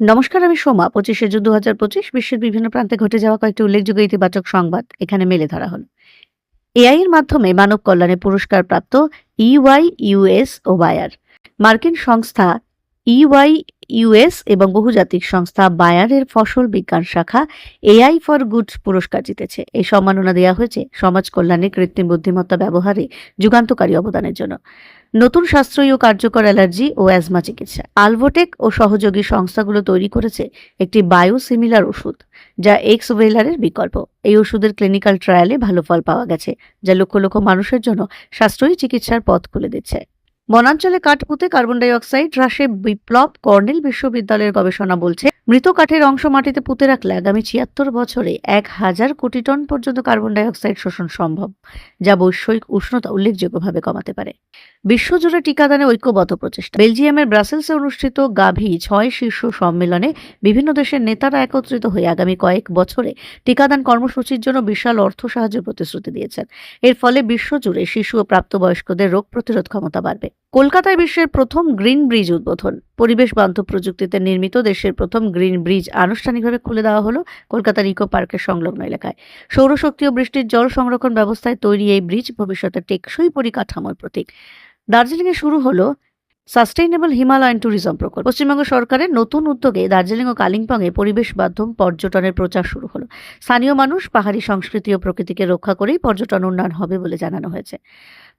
নমস্কার, আমি সোমা। পঁচিশে জুন দু হাজার পঁচিশ বিশ্বের বিভিন্ন প্রান্তে ঘটে যাওয়া কয়েকটি উল্লেখযোগ্য ইতিবাচক সংবাদ এখানে মেলে ধরা হল। এআই এর মাধ্যমে মানব কল্যাণে পুরস্কার প্রাপ্ত ইউআই ইউএস ও বায়ার মার্কিন সংস্থা ইউআই ইউএস এবং বহুজাতিক সংস্থা বায়ারের ফসল বিজ্ঞান শাখা এআই ফর গুড পুরস্কার জিতেছে। এই সম্মাননা দেওয়া হয়েছে সমাজ কল্যাণে কৃত্রিম বুদ্ধিমত্তা ব্যবহারে যুগান্তকারী অবদানের জন্য। নতুন সাশ্রয়ী ও কার্যকর অ্যালার্জি ও অ্যাজমা চিকিৎসা। আলভোটেক ও সহযোগী সংস্থাগুলো তৈরি করেছে একটি বায়োসিমিলার ওষুধ, যা এক্স ওয়েলারের বিকল্প। এই ওষুধের ক্লিনিক্যাল ট্রায়ালে ভালো ফল পাওয়া গেছে, যা লক্ষ লক্ষ মানুষের জন্য সাশ্রয়ী চিকিৎসার পথ খুলে দিচ্ছে। বনাঞ্চলে কাঠ পুঁতে কার্বন ডাই অক্সাইড হ্রাসে বিপ্লব, কর্নেল বিশ্ববিদ্যালয়ের গবেষণা বলছে, মৃত কাঠের অংশ মাটিতে পুঁতে রাখলে আগামী ছিয়াত্তর বছরে এক হাজার কোটি টন পর্যন্ত কার্বন ডাই অক্সাইড শোষণ সম্ভব, যা বৈশ্বিক উষ্ণতা উল্লেখযোগ্যভাবে কমাতে পারে। বিশ্বজুড়ে টিকাদানে ঐক্যবদ্ধ প্রচেষ্টা। বেলজিয়ামের ব্রাসেলসে অনুষ্ঠিত গাভি ছয় শীর্ষ সম্মেলনে বিভিন্ন দেশের নেতারা একত্রিত হয়ে আগামী কয়েক বছরে টিকাদান কর্মসূচির জন্য বিশাল অর্থ সাহায্যের প্রতিশ্রুতি দিয়েছেন। এর ফলে বিশ্বজুড়ে শিশু ও প্রাপ্তবয়স্কদের রোগ প্রতিরোধ ক্ষমতা বাড়বে। কলকাতায় বিশ্বের প্রথম গ্রিন ব্রিজ উদ্বোধন। পরিবেশ বান্ধব প্রযুক্তিতে নির্মিত দেশের প্রথম গ্রিন ব্রিজ আনুষ্ঠানিকভাবে খুলে দেওয়া হলো কলকাতার ইকো পার্কের সংলগ্ন এলাকায়। সৌরশক্তি ও বৃষ্টির জল সংরক্ষণ ব্যবস্থায় তৈরি এই ব্রিজ ভবিষ্যতে টেকসই পরিকাঠামোর প্রতীক। দার্জিলিংয়ে শুরু হলো সাস্টেইনেবল হিমালয়ান ট্যুরিজম প্রকল্প। পশ্চিমবঙ্গ সরকারের নতুন উদ্যোগে দার্জিলিং ও কালিম্পংয়ে পরিবেশ বান্ধব পর্যটনের প্রচার শুরু হলো। স্থানীয় মানুষ, পাহাড়ি সংস্কৃতি ও প্রকৃতিকে রক্ষা করেই পর্যটন উন্নয়ন হবে বলে জানানো হয়েছে।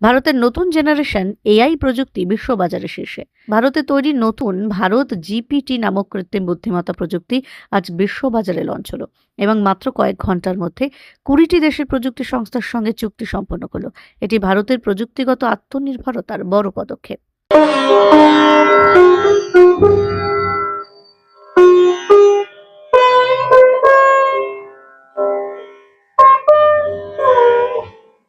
ভারতের নতুন জেনারেশন এআই প্রযুক্তি বিশ্ববাজারে শীর্ষে। ভারতে তৈরি নতুন ভারত জিপিটি নামক কৃত্রিম বুদ্ধিমত্তা প্রযুক্তি আজ বিশ্ববাজারে লঞ্চ হলো এবং মাত্র কয়েক ঘণ্টার মধ্যে কুড়িটি দেশের প্রযুক্তি সংস্থার সঙ্গে চুক্তি সম্পন্ন করল। এটি ভারতের প্রযুক্তিগত আত্মনির্ভরতার বড় পদক্ষেপ। Thank you.